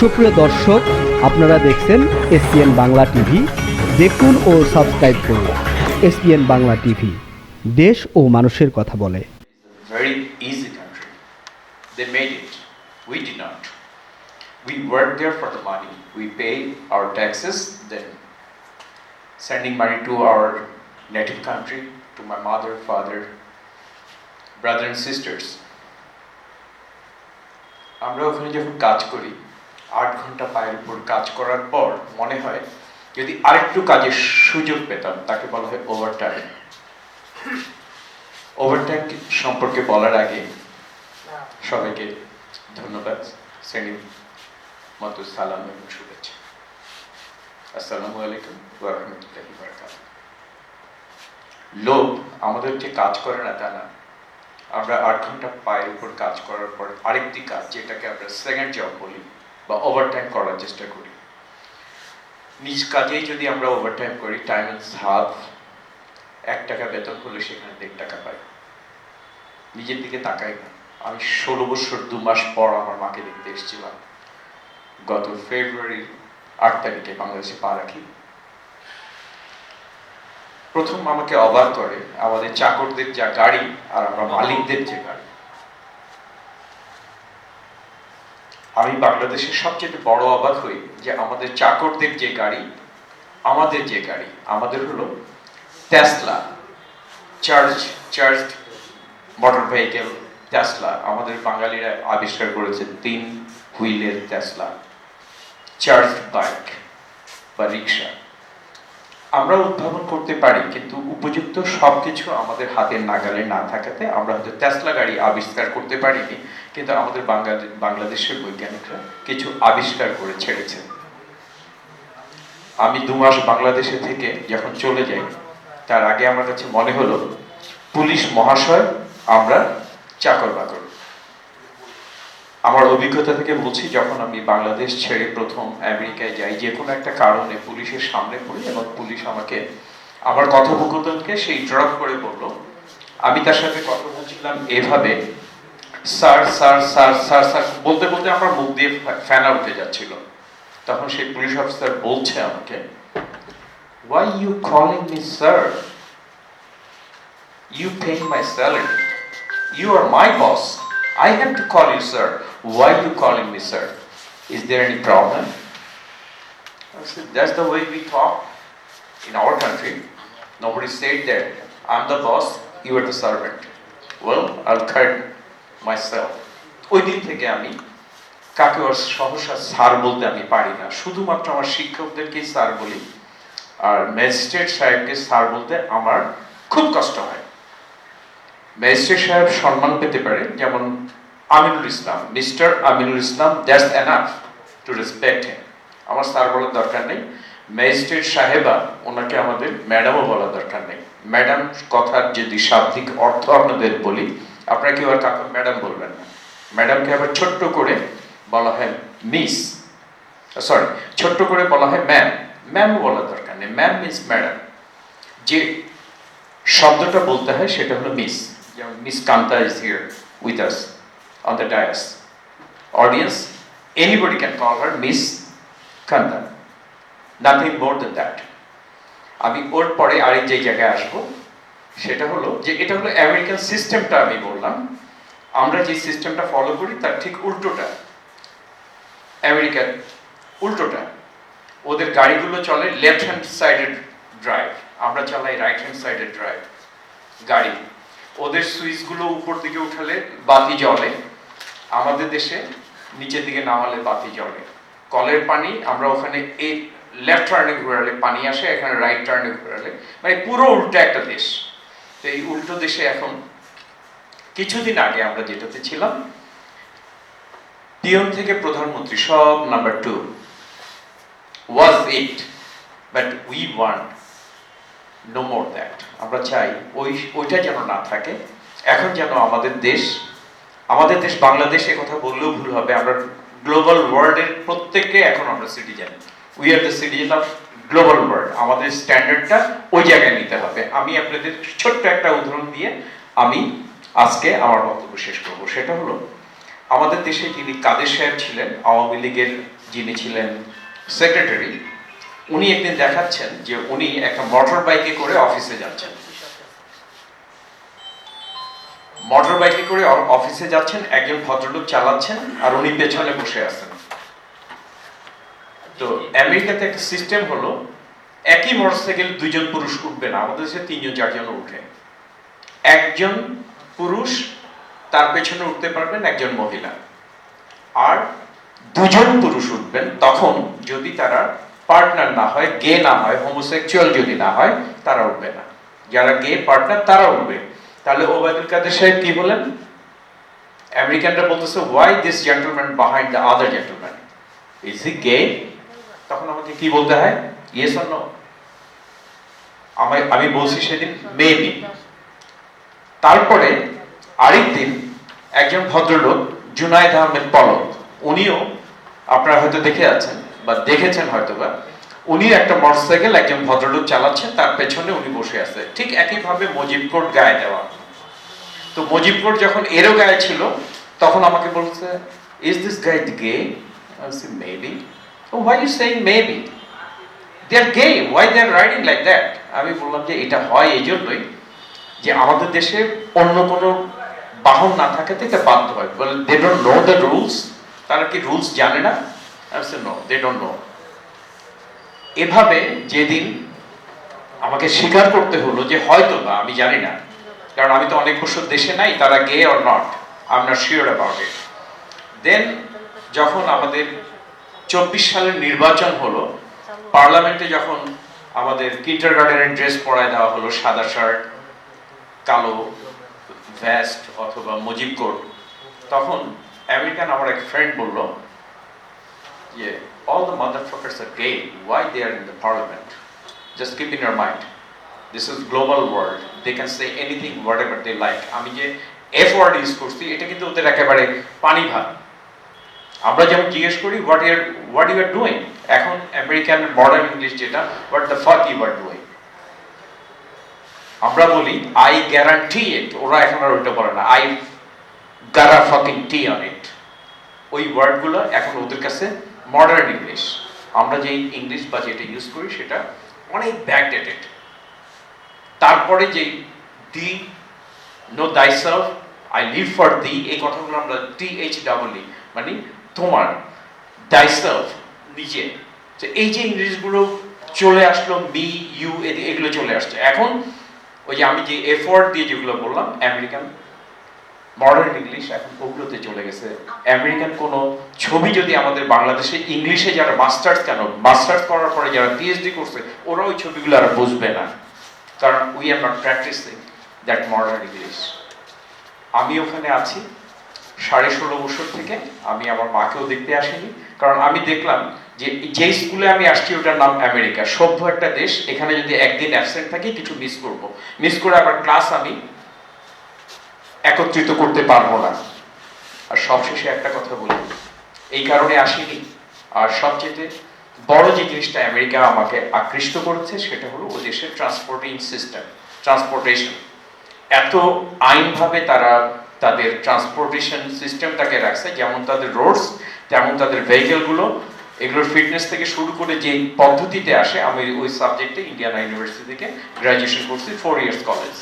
সুপ্রিয় দর্শক, আপনারা দেখছেন এসপিএন বাংলা টিভি। দেখুন ও সাবস্ক্রাইব করুন এসপিএন বাংলা টিভি। দেশ ও মানুষের কথা বলে। Very easy they made we did we work there for money we pay our then sending money to our native country to my mother father brother and আমরা ওখানে যখন কাজ করি আট ঘণ্টা পায়ের উপর কাজ করার পর মনে হয় যদি আরেকটু কাজের সুযোগ পেতাম, তাকে বলা হয় ওভারটাইম ওভারটাইম সম্পর্কে বলার আগে সবাইকে ধন্যবাদ শ্রেণির মতো সালাম এবং শুভেচ্ছা। আসসালামু আলাইকুম ওয়া রাহমাতুল্লাহি ওয়া লোভ আমাদের যে কাজ করে না তা না। আমরা আট ঘণ্টা পায়ের উপর কাজ করার পর আরেকটি কাজ, যেটাকে আমরা সেকেন্ড জব বলি। বা ওভারটাইম করার চেষ্টা করি। নিজ কাজেই যদি আমরা ওভারটাইম করি টাইম হাফ এক টাকা বেতন হলে সেখানে দেড় টাকা পাই। নিজের দিকে তাকাই না। আমি ষোলো বছর দু মাস পর আমার মাকে দেখতে এসেছিলাম। গত ফেব্রুয়ারির আট তারিখে বাংলাদেশে পা রাখি। প্রথম আমাকে অবাক করে, আমাদের চাকরদের যা গাড়ি আর আমরা মালিকদের যে গাড়ি আমি বাংলাদেশের সবচেয়ে বড় অবাক হই যে আমাদের চাকরদের যে গাড়ি, আমাদের যে গাড়ি, আমাদের হলো Tesla charge charge motor vehicle Tesla আমাদের বাঙালিরা আবিষ্কার করেছে তিন হুইলের টেসলা চার্জ বাইক বা রিক্সা আমরা উদ্ভাবন করতে পারি, কিন্তু উপযুক্ত সবকিছু আমাদের হাতের নাগালে না থাকাতে আমরা হয়তো টেসলা গাড়ি আবিষ্কার করতে পারিনি, কিন্তু আমাদের বাংলাদেশ বাংলাদেশের বৈজ্ঞানিকরা কিছু আবিষ্কার করে ছেড়েছে। আমি দু মাস বাংলাদেশে থেকে যখন চলে যাই, তার আগে আমার কাছে মনে হলো, পুলিশ মহাশয়, আমরা চাকর বাকর। আমার অভিজ্ঞতা থেকে বলছি, যখন আমি বাংলাদেশ ছেড়ে প্রথম আমেরিকায় যাই, যে কোনো একটা কারণে পুলিশের সামনে পড়ি এবং পুলিশ আমাকে আমার কথোপকথনকে সেই ড্রপ করে বলল, আমি তার সাথে কথা বলছিলাম এভাবে, sir sir sir sir sir, বলতে বলতে আমার মুখ দিয়ে ফে- ফেনা উঠে যাচ্ছিল তখন সেই পুলিশ অফিসার বলছে আমাকে why you calling me, sir? You pay my salary You are my boss. I have to call you sir. Why you calling me sir? Is there any problem? I said, that's the way we talk in our country. Nobody said that. I'm the boss, you are the servant. Well, I'll cut myself. ওই দিন থেকে আমি কাকে ওর সহসা sir বলতে আমি পারি না শুধুমাত্র আমার শিক্ষকদেরকেই স্যার বলি আর ম্যাজিস্ট্রেট সাহেবকে স্যার বলতে আমার খুব কষ্ট হয় ম্যাজিস্ট্রেট সাহেব সম্মান পেতে পারে যেমন Aminul Islam, mister Aminul Islam, that's enough to respect him. আমার স্যার বলার দরকার নেই, ম্যাজিস্ট্রেট সাহেবা, ওনাকে আমাদের ম্যাডামও বলার দরকার নেই। ম্যাডাম কথার যদি শাব্দিক অর্থ আপনাদের বলি, আপনারা কেউ আর কাকে ম্যাডাম বলবেন না। ম্যাডামকে আবার ছোট্ট করে বলা হয় মিস, সরি, ছোট্ট করে বলা হয় ম্যাম। ম্যাম বলার দরকার নেই। Ma'am miss madam. যে শব্দটা বলতে হয় সেটা হলো মিস। যেমন, miss Kanta is here with us. On the dais audience anybody can call her miss Kanta nothing more than that আমি ওর পরে আরেক যে জায়গায় আসব, সেটা হলো যে এটা হলো আমেরিকান সিস্টেমটা আমি বললাম। আমরা যে সিস্টেমটা ফলো করি, তার ঠিক উল্টোটা। আমেরিকার উল্টোটা। ওদের গাড়িগুলো চলে লেফট হ্যান্ড সাইডেড ড্রাইভ আমরা চালাই রাইট হ্যান্ড সাইডেড ড্রাইভ গাড়ি। ওদের সুইচগুলো উপর দিকে উঠালে বাতি জ্বলে। আমাদের দেশে নিচের দিকে নামালে বাতি জ্বলে। কলের পানি, আমরা ওখানে এই লেফট টার্নে ঘোরালে পানি আসে, এখানে রাইট টার্নে ঘোরালে। মানে পুরো উল্টো একটা দেশ। তো এই উল্টো দেশে এখন কিছুদিন আগে আমরা যেটাতে ছিলাম, পিয়ন থেকে প্রধানমন্ত্রী সব number two was it but we want no more that আমরা চাই ওই, ওইটা যেন না থাকে। এখন যেন আমাদের দেশ আমাদের দেশ বাংলাদেশ কথা বললেও ভুল হবে। আমরা গ্লোবাল ওয়ার্ল্ডের প্রত্যেককে এখন আমরা citizen we are the citizen of global world আমাদের স্ট্যান্ডার্ডটা ওই জায়গায় নিতে হবে। আমি আপনাদের ছোট্ট একটা উদাহরণ দিয়ে আমি আজকে আমার বক্তব্য শেষ করব। সেটা হলো, আমাদের দেশে যিনি কাদের সাহেব ছিলেন, আওয়ামী লীগের যিনি ছিলেন সেক্রেটারি উনি একদিন দেখাচ্ছেন যে উনি একটা মোটর বাইকে করে অফিসে যাচ্ছেন। মোটর বাইকে করে অফিসে যাচ্ছেন, একজন ভদ্রলোক চালাচ্ছেন, আর উনি পেছনে বসে আছেন। তো আমেরিকাতে একটা সিস্টেম হলো, একই মোটরসাইকেল দুইজন পুরুষ উঠবে না, আমাদের দেশে তিনজন চারজন উঠে। একজন পুরুষ, তার পেছনে উঠতে পারবেন একজন মহিলা। আর দুজন পুরুষ উঠবেন, তখন যদি তারা পার্টনার না হয়, গে না হয় হোমোসেক্সুয়াল যদি না হয়, তারা উঠবে না। যারা গে পার্টনার তারা উঠবে। তাহলে ওবায়দুল কাদের সাহেব কি বলেন? আমেরিকানরা বলতেছে why this gentleman behind the other gentleman is he gay তখন আমাকে কি বলতে হয়? ইয়েস অর নো আমি আমি বলছি সেদিন মেবি তারপরে আরেকদিন একজন ভদ্রলোক, জুনায়দ আহমেদ পলক, উনিও আপনারা হয়তো দেখে আছেন বা দেখেছেন হয়তো বা উনি একটা মোটরসাইকেল একজন ভদ্রলোক চালাচ্ছেন, তার পেছনে উনি বসে আছে। ঠিক একইভাবে মজিব কোট গায়ে দেওয়া। তো মজিব কোট যখন এরও গায়ে ছিল, তখন আমাকে বলছে is this guy gay maybe why you saying maybe they are gay why they are riding like that আমি বললাম যে, এটা হয় এই জন্যই যে আমাদের দেশে অন্য কোনো বাহন না থাকাতে এটা বাধ্য হয়। বলে they don't know the rules তারা কি রুলস জানে না? নো দে ডোন্ট নো এভাবে যেদিন আমাকে স্বীকার করতে হলো যে হয়তো বা, আমি জানি না, কারণ আমি তো অনেক বছর দেশে নাই, তারা gay or not I am not sure about it then যখন আমাদের চব্বিশ সালের নির্বাচন হলো, পার্লামেন্টে যখন আমাদের কিন্টার গার্ডেনের ড্রেস পরায় দেওয়া হলো, সাদা শার্ট কালো ভ্যাস্ট অথবা মুজিব কোট, তখন আমেরিকান আমার এক ফ্রেন্ড বলল যে motherfuckers are gay why they are in the parliament just keep in your mind this is global world they can say anything whatever they like আমি যে এফ ওয়ার্ড ইউজ করছি, এটা কিন্তু ওদের একেবারে পানি ভাত। আমরা যেমন জিজ্ঞেস করি what your what you are doing এখন আমেরিকান মডার্ন ইংলিশ যেটা what the fuck you are doing আমরা বলি আই গ্যারান্টি ইট ওরা এখন আর ওইটা বলে না। I gotta fucking tea on it ওই ওয়ার্ডগুলো এখন ওদের কাছে মডার্ন ইংলিশ আমরা যে ইংলিশ বা যেটা ইউজ করি সেটা অনেক ব্যাকডেটেড তারপরে যে the know thyself I live for the এই কথাগুলো আমরা টি এইচ ডাবল ই মানে তোমার দাই সেলফ নিজে তো এই যে ইংলিশগুলো চলে আসলো বি ইউ এগুলো চলে আসছে। এখন ওই যে আমি যে এফোর্ট দিয়ে যেগুলো বললাম আমেরিকান মডার্ন ইংলিশ এখন ওগুলোতে চলে গেছে। আমেরিকান কোনো ছবি যদি আমাদের বাংলাদেশে ইংলিশে যারা মাস্টার্স কেন? মাস্টার্স করার পরে যারা পিএইচডি করছে, ওরা ওই ছবিগুলো আর বুঝবে না। কারণ we are not practising that modern English আমি ওখানে আছি, সাড়ে ষোলো বছর থেকে আমি আমার মাকেও দেখতে আসিনি। কারণ আমি দেখলাম যে যে স্কুলে আমি আসছি, ওটার নাম আমেরিকা। সভ্য একটা দেশ, এখানে যদি একদিন অ্যাবসেন্ট থাকি, কিছু মিস করব। মিস করে আবার ক্লাস আমি একত্রিত করতে পারব না। আর সবশেষে একটা কথা বলি। এই কারণে আসিনি। আর সবচেয়ে বড় যে জিনিসটা আমেরিকা আমাকে আকৃষ্ট করেছে, সেটা হলো ও দেশের ট্রান্সপোর্টিং সিস্টেম ট্রান্সপোর্টেশন এত আইনভাবে তারা তাদের ট্রান্সপোর্টেশন সিস্টেমটাকে রাখছে, যেমন তাদের রোডস তেমন তাদের ভেহিকেলগুলো এগুলোর ফিটনেস থেকে শুরু করে যে পদ্ধতিতে আসে, আমি ওই সাবজেক্টে ইন্ডিয়ানা ইউনিভার্সিটি থেকে গ্র্যাজুয়েশন করছি ফোর ইয়ার্স কলেজ